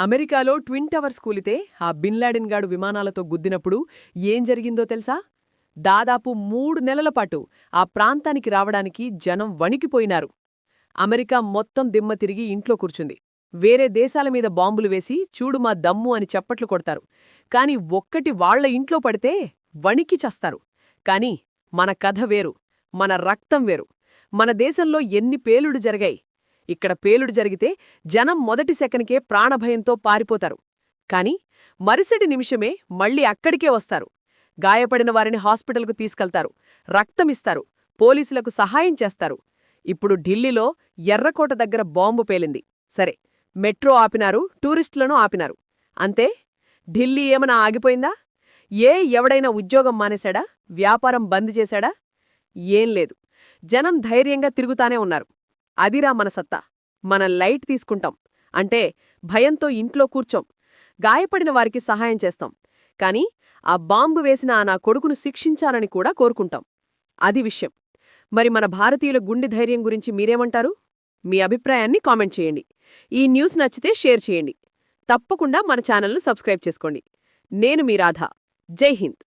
అమెరికాలో twin towers కూలితే ఆ bin గాడు విమానాలతో గుద్దినప్పుడు ఏం జరిగిందో తెలుసా? దాదాపు మూడు నెలల పాటు ఆ ప్రాంతానికి రావడానికి జనం వణికిపోయినారు. అమెరికా మొత్తం దిమ్మ తిరిగి ఇంట్లో కూర్చుంది. వేరే దేశాల మీద బాంబులు వేసి చూడు మా దమ్ము అని చప్పట్లు కొడతారు. కాని ఒక్కటి వాళ్ళ ఇంట్లో పడితే వణికి చస్తారు. కాని మన కథ వేరు మన రక్తం వేరు. మన దేశంలో ఎన్ని పేలుడు జరిగాయి ఇక్కడ పేలుడు జరిగితే జనం మొదటి సెకనికే ప్రాణభయంతో పారిపోతారు. కాని మరుసటి నిమిషమే మళ్ళీ అక్కడికే వస్తారు. గాయపడిన వారిని హాస్పిటల్కు తీసుకెళ్తారు. రక్తమిస్తారు. పోలీసులకు సహాయం చేస్తారు. ఇప్పుడు ఢిల్లీలో ఎర్రకోట దగ్గర బాంబు పేలింది. సరే మెట్రో ఆపినారు టూరిస్టులను ఆపినారు. అంతే? ఢిల్లీ ఏమన్నా ఆగిపోయిందా? ఏ ఎవడైనా ఉద్యోగం మానేశాడా? వ్యాపారం బంద్ చేశాడా? ఏం లేదు. జనం ధైర్యంగా తిరుగుతానే ఉన్నారు. అదిరా మన సత్తా. మన లైట్ తీసుకుంటాం. అంటే భయంతో ఇంట్లో కూర్చోం. గాయపడిన వారికి సహాయం చేస్తాం. కాని ఆ బాంబు వేసిన ఆ నా కొడుకును శిక్షించాలని కూడా కోరుకుంటాం. అది విషయం. మరి మన భారతీయుల గుండె ధైర్యం గురించి మీరేమంటారు? మీ అభిప్రాయాన్ని కామెంట్ చేయండి. ఈ న్యూస్ నచ్చితే షేర్ చేయండి. తప్పకుండా మన ఛానల్ను సబ్స్క్రైబ్ చేసుకోండి. నేను మీ రాధ. జై హింద్.